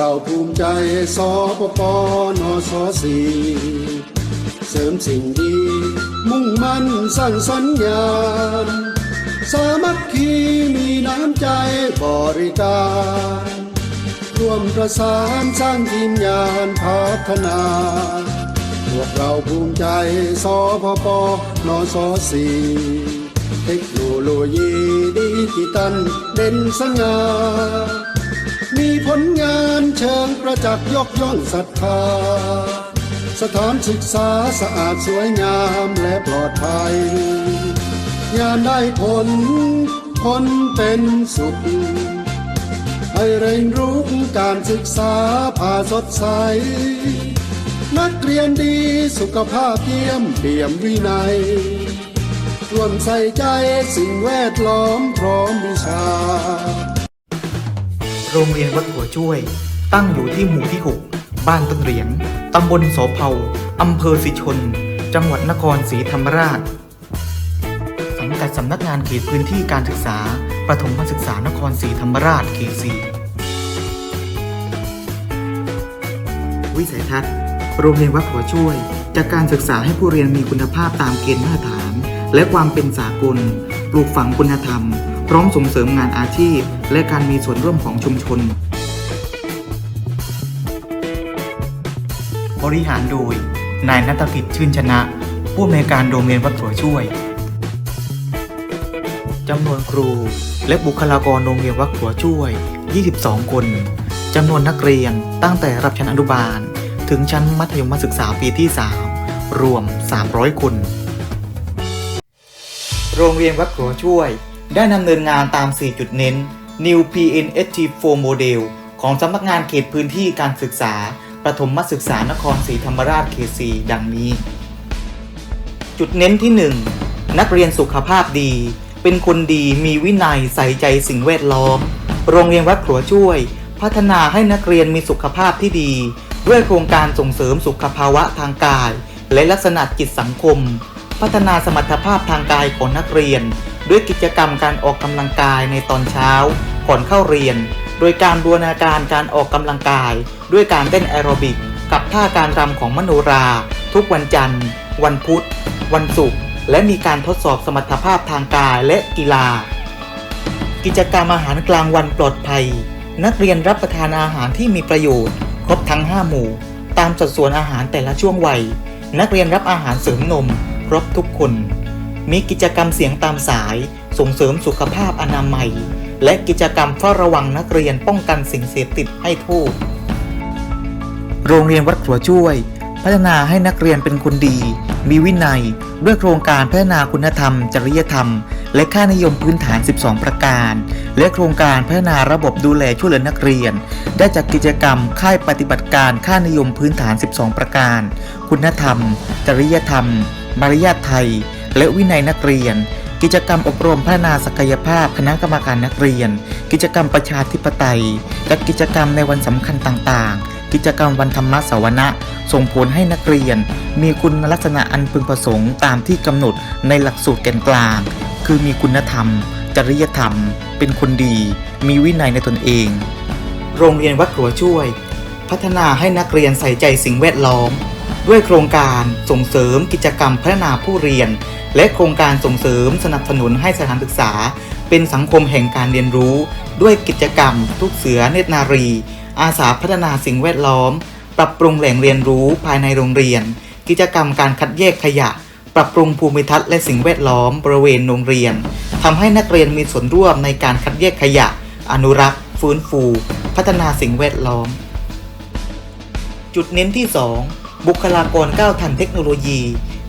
เราภูมิใจสปปนสสีเสริมสิ่งดี มุ่งมั่นสร้างสรรค์งานสามัคคีมีน้ำใจบริการ ร่วมประสานสร้างทีมงานพัฒนาพวกเราภูมิใจสพปนสสีเทคโนโลยีดิจิตัลเด่นสง่า มีผลงานเชิงประจักษ์ยกย่องศรัทธา สถานศึกษาสะอาดสวยงามและปลอดภัย งานได้ผลคนเป็นสุข ให้เรียนรู้การศึกษาผ่าสดใส นักเรียนดีสุขภาพเยี่ยมเปี่ยมวินัยร่วมใส่ใจสิ่งแวดล้อมพร้อมวิชา โรงเรียนวัดหัวช่วย ตั้งอยู่ที่หมู่ที่ 6 บ้านต้นเหรียญตำบลโสเภาอำเภอสิชน จังหวัดนครศรีธรรมราช สังกัดสำนักงานเขตพื้นที่การศึกษา ประถมศึกษานครศรีธรรมราชเขตสี่วิสัยทัศน์ โรงเรียนวัดหัวช่วย จากการศึกษาให้ผู้เรียนมีคุณภาพตามเกณฑ์มาตรฐาน และความเป็นสากล ปลูกฝังคุณธรรม พร้อมส่งเสริมงานอาชีพ และการมีส่วนร่วมของชุมชน บริหารโดย นายนัตกิจชื่นชนะ ผู้อำนวยการโรงเรียนวัดหัวช่วยจำนวนครู และบุคลากรโรงเรียนวัดหัวช่วย 22 คนจำนวนนักเรียนตั้งแต่ระดับชั้นอนุบาล ถึงชั้นมัธยมศึกษาปีที่ 3 รวม 300 คน โรงเรียนวัดหัวช่วย ได้ดำเนินงานตาม 4 จุดเน้น New PNST 4 Model ของสำนักงานเขตพื้นที่การศึกษา ประถมศึกษานครศรีธรรมราชเขต4ดังนี้ จุดเน้นที่ 1 นักเรียนสุขภาพดี เป็นคนดีมีวินัยใส่ใจสิ่งแวดล้อม โรงเรียนวัดขัวช่วย พัฒนาให้นักเรียนมีสุขภาพที่ดี ด้วยโครงการส่งเสริมสุขภาวะทางกาย และลักษณะจิตสังคม พัฒนาสมรรถภาพทางกายของนักเรียน ด้วยกิจกรรมการออกกำลังกายในตอนเช้าก่อนเข้าเรียน โดยการบูรณาการการออกกำลังกาย ด้วยการเต้นแอโรบิก กับท่าการรำของมโนรา ทุกวันจันทร์ วันพุธ วันศุกร์และมีการทดสอบสมรรถภาพทางกายและกีฬา กิจกรรมอาหารกลางวันปลอดภัย นักเรียนรับประทานอาหารที่มีประโยชน์ ครบทั้ง 5 หมู่ ตามสัดส่วนอาหารแต่ละช่วงวัย นักเรียนรับอาหารเสริมนม ครบทุกคน มีกิจกรรมเสียงตามสาย ส่งเสริมสุขภาพอนามัย และกิจกรรมเฝ้าระวังนักเรียนป้องกันสิ่งเสพติดให้โทษ โรงเรียนวัดขัวช่วย พัฒนาให้นักเรียนเป็นคนดี มีวินัย ด้วยโครงการพัฒนาคุณธรรม จริยธรรม และค่านิยมพื้นฐาน 12 ประการ และโครงการพัฒนาระบบดูแลช่วยเหลือนักเรียน ได้จากกิจกรรมค่ายปฏิบัติการค่านิยมพื้นฐาน 12 ประการ คุณธรรม จริยธรรม มารยาทไทย และวินัยนักเรียน กิจกรรมอบรมพัฒนาศักยภาพคณะกรรมการนักเรียน กิจกรรมประชาธิปไตย และกิจกรรมในวันสำคัญต่างๆ กิจกรรมวันธรรมสวนะส่งผลให้นักเรียน มีคุณลักษณะอันพึงประสงค์ตามที่กำหนดในหลักสูตรแกนกลาง คือมีคุณธรรม จริยธรรม เป็นคนดี มีวินัยในตนเอง โรงเรียนวัดขัวช่วย พัฒนาให้นักเรียนใส่ใจสิ่งแวดล้อม ด้วยโครงการส่งเสริมกิจกรรมพัฒนาผู้เรียน และโครงการส่งเสริมสนับสนุนให้สถานศึกษา เป็นสังคมแห่งการเรียนรู้ ด้วยกิจกรรมทุกเสือเนตรนารี อาสาพัฒนาสิ่งแวดล้อม ปรับปรุงแหล่งเรียนรู้ภายในโรงเรียน กิจกรรมการคัดแยกขยะ ปรับปรุงภูมิทัศน์และสิ่งแวดล้อมบริเวณโรงเรียนทำให้นักเรียนมีส่วนร่วมในการคัดแยกขยะ อนุรักษ์ ฟื้นฟู พัฒนาสิ่งแวดล้อม จุดเน้นที่ 2 บุคลากรก้าวทันเทคโนโลยี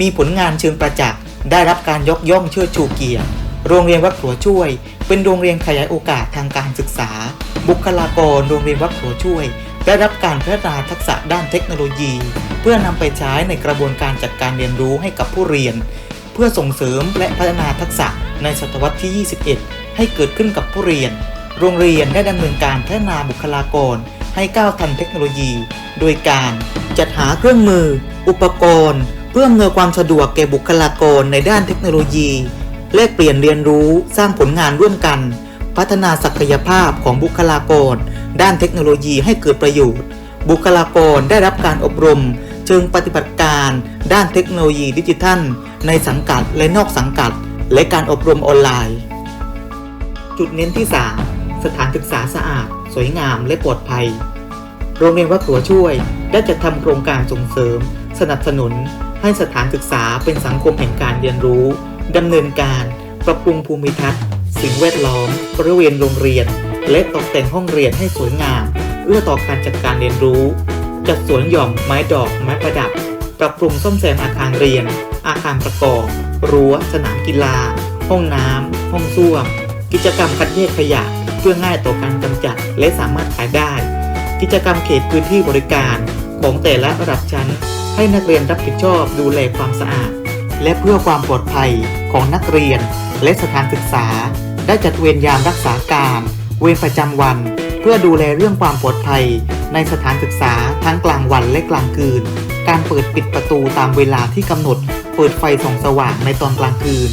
มีผลงานเชิงประจักษ์ ได้รับการยกย่องเชิดชูเกียรติ โรงเรียนวัดขัวช่วย เป็นโรงเรียนขยายโอกาสทางการศึกษา บุคลากรโรงเรียนวัดขัวช่วย ได้รับการพัฒนาทักษะด้านเทคโนโลยี เพื่อนำไปใช้ในกระบวนการจัดการเรียนรู้ให้กับผู้เรียน เพื่อส่งเสริมและพัฒนาทักษะในศตวรรษที่ 21 ให้เกิดขึ้นกับผู้เรียน โรงเรียนได้ดำเนินการพัฒนาบุคลากร ให้ก้าวทันเทคโนโลยี โดยการจัดหาเครื่องมือ อุปกรณ์ เพื่ออำนวยความสะดวกแก่บุคลากรในด้านเทคโนโลยี แลกเปลี่ยนเรียนรู้สร้างผลงานร่วมกัน พัฒนาศักยภาพของบุคลากร ด้านเทคโนโลยีให้เกิดประโยชน์ บุคลากรได้รับการอบรม เชิงปฏิบัติการ ด้านเทคโนโลยีดิจิทัล ในสังกัดและนอกสังกัด และการอบรมออนไลน์ จุดเน้นที่ 3 สถานศึกษาสะอาด สวยงามและปลอดภัย โรงเรียนวัดครัวช่วยได้จัดทำโครงการส่งเสริม สนับสนุน ให้สถานศึกษาเป็นสังคมแห่งการเรียนรู้ดำเนินการ ปรับปรุงภูมิทัศน์ สิ่งแวดล้อมบริเวณโรงเรียน และตกแต่งห้องเรียนให้สวยงามเอื้อต่อการจัดการเรียนรู้ จัดสวนหย่อมไม้ดอกไม้ประดับ ปรับปรุงซ่อมแซมอาคารเรียน อาคารประกอบ รั้ว สนามกีฬา ห้องน้ำห้องส้วม กิจกรรมคัดแยกขยะเพื่อง่ายต่อการกำจัดและสามารถขายได้ กิจกรรมเขตพื้นที่บริการของแต่ละระดับชั้น ให้นักเรียนรับผิดชอบดูแลความสะอาด และเพื่อความปลอดภัยของนักเรียนและสถานศึกษา ได้จัดเวรยามรักษาการ เวรประจำวัน เพื่อดูแลเรื่องความปลอดภัย ในสถานศึกษาทั้งกลางวันและกลางคืน การเปิดปิดประตูตามเวลาที่กำหนด เปิดไฟส่องสว่างในตอนกลางคืน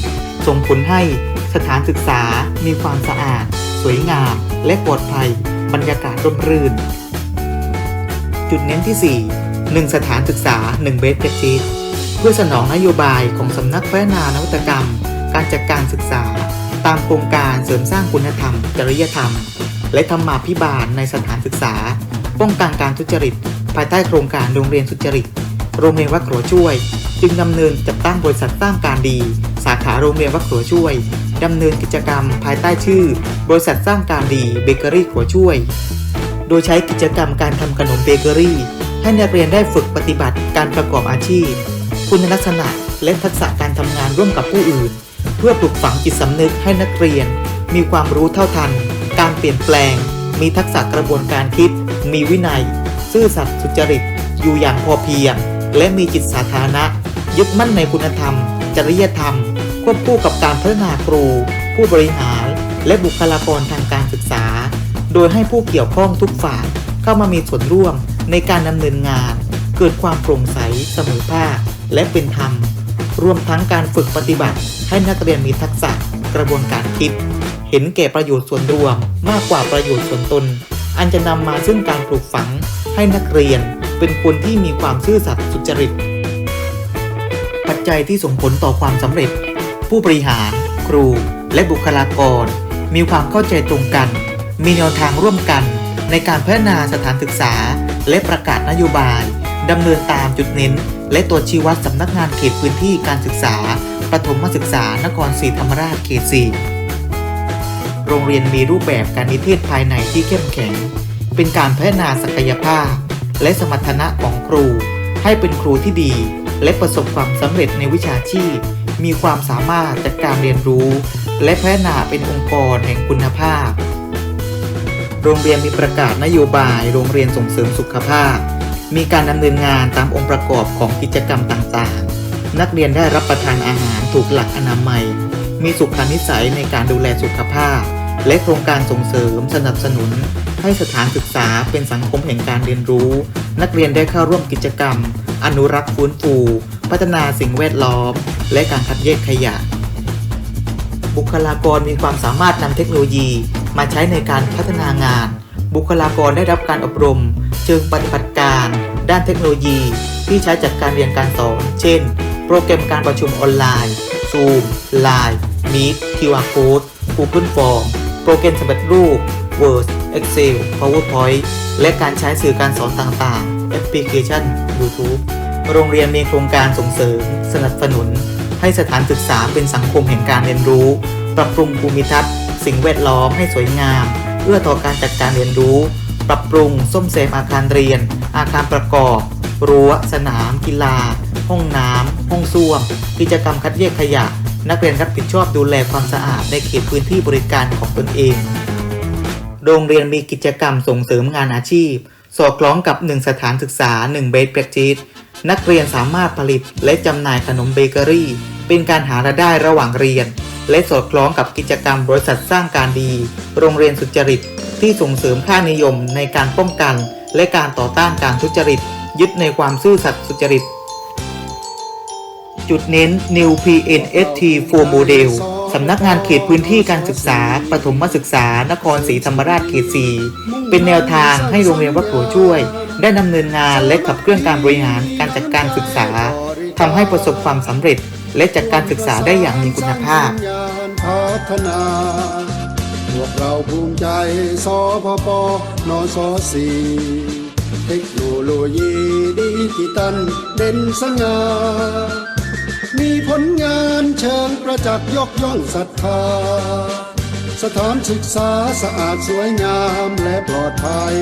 ส่งผลให้ สถานศึกษามีความสะอาด สวยงาม และปลอดภัย บรรยากาศร่มรื่น จุดเน้นที่ 4 1 สถานศึกษา 1 เบสเ r ชีตเพื่อสนองนโยบายของสำนักพัฒนานวัตกรรม การจัดการศึกษา ตามโครงการเสริมสร้างคุณธรรม จริยธรรม และธรรมาภิบาลในสถานศึกษา ป้องกันการทุจริต ภายใต้โครงการโรงเรียนสุจริต โรงเรียนวัดครัวช่วย จึงดำเนินจัดตั้งบริษัทสร้างการดี สาขาโรงเรียนวัดครัวช่วย ดำเนินกิจกรรมภายใต้ชื่อ บริษัทสร้างการดีเบเกอรี่ครัวช่วย โดยใช้กิจกรรมการทำขนมเบเกอรี่ ให้นักเรียนได้ฝึกปฏิบัติการประกอบอาชีพ คุณลักษณะและทักษะการทำงานร่วมกับผู้อื่น เพื่อปลูกฝังจิตสำนึกให้นักเรียน มีความรู้เท่าทัน การเปลี่ยนแปลง มีทักษะกระบวนการคิด มีวินัย ซื่อสัตย์สุจริต อยู่อย่างพอเพียง และมีจิตสาธารณะ ยึดมั่นในคุณธรรม จริยธรรม ควบคู่กับการพัฒนาครู ผู้บริหาร และบุคลากรทางการศึกษา โดยให้ผู้เกี่ยวข้องทุกฝ่ายเข้ามามีส่วนร่วมในการดำเนินงาน เกิดความโปร่งใสเสมอภาคและเป็นธรรม รวมทั้งการฝึกปฏิบัติ ให้นักเรียนมีทักษะกระบวนการคิด เห็นแก่ประโยชน์ส่วนรวมมากกว่าประโยชน์ส่วนตน อันจะนำมาซึ่งการปลูกฝัง ให้นักเรียนเป็นคนที่มีความซื่อสัตย์สุจริต ปัจจัยที่ส่งผลต่อความสำเร็จ ผู้บริหาร ครู และบุคลากร มีความเข้าใจตรงกัน มีแนวทางร่วมกัน ในการพัฒนาสถานศึกษา และประกาศนโยบายดำเนินตามจุดเน้น และตัวชี้วัดสำนักงานเขตพื้นที่การศึกษา ประถมศึกษานครศรีธรรมราชเขตสี่โรงเรียนมีรูปแบบการนิเทศภายในที่เข้มแข็ง เป็นการพัฒนาศักยภาพ และสมรรถนะของครู ให้เป็นครูที่ดี และประสบความสำเร็จในวิชาชีพ มีความสามารถจากการเรียนรู้ และพัฒนาเป็นองค์กรแห่งคุณภาพ โรงเรียนมีประกาศนโยบาย โรงเรียนส่งเสริมสุขภาพ มีการดำเนินงานตามองค์ประกอบของกิจกรรมต่างๆ นักเรียนได้รับประทานอาหารถูกหลักอนามัย มีสุขนิสัยในการดูแลสุขภาพ และโครงการส่งเสริมสนับสนุน ให้สถานศึกษาเป็นสังคมแห่งการเรียนรู้ นักเรียนได้เข้าร่วมกิจกรรม อนุรักษ์ฟื้นฟู พัฒนาสิ่งแวดล้อม และการคัดแยกขยะ บุคลากรมีความสามารถนำเทคโนโลยีมาใช้ในการพัฒนางาน บุคลากรได้รับการอบรม เชิงปฏิบัติการ ด้านเทคโนโลยี ที่ใช้จัดการเรียนการสอน เช่น โปรแกรมการประชุมออนไลน์ Zoom Line Meet QR Code Google Form โปรแกรมสำเร็จรูป Word Excel PowerPoint และการใช้สื่อการสอนต่างๆ แอปพลิเคชัน YouTube โรงเรียนมีโครงการส่งเสริม สนับสนุน ให้สถานศึกษาเป็นสังคมแห่งการเรียนรู้ ปรับปรุงภูมิทัศน์ สิ่งแวดล้อมให้สวยงาม เอื้อต่อการจัดการเรียนรู้ ปรับปรุงส้มเซมอาคารเรียน อาคารประกอบ รั้ว สนาม กีฬา ห้องน้ำห้องส้วม กิจกรรมคัดแยกขยะ นักเรียนรับผิดชอบดูแลความสะอาดในเขตพื้นที่บริการของตนเอง โรงเรียนมีกิจกรรมส่งเสริมงานอาชีพ สอดคล้องกับ 1 สถานศึกษา1 Best Practice นักเรียนสามารถผลิตและจำหน่ายขนมเบเกอรี่ เป็นการหารายได้ระหว่างเรียน และสอดคล้องกับกิจกรรมบริษัทสร้างการดี โรงเรียนสุจริต ที่ส่งเสริมค่านิยมในการป้องกัน และการต่อต้านการทุจริต ยึดในความซื่อสัตย์สุจริต จุดเน้น New PNST 4 Model สำนักงานเขตพื้นที่การศึกษาประถมศึกษานครศรีธรรมราชเขตสีเป็นแนวทางให้โรงเรียนวัดหัวช่วย ได้ดำเนินงานและขับเคลื่อนการบริหารการจัดการศึกษาทำให้ประสบความสำเร็จ และจัดการศึกษาได้อย่างมีคุณภาพพวกเราภูมิใจสพปนสสีเทคโนโลยีดิจิตัลเด่นสง่า มีผลงานเชิงประจักษ์ยกย่องศรัทธา สถานศึกษาสะอาดสวยงามและปลอดภัย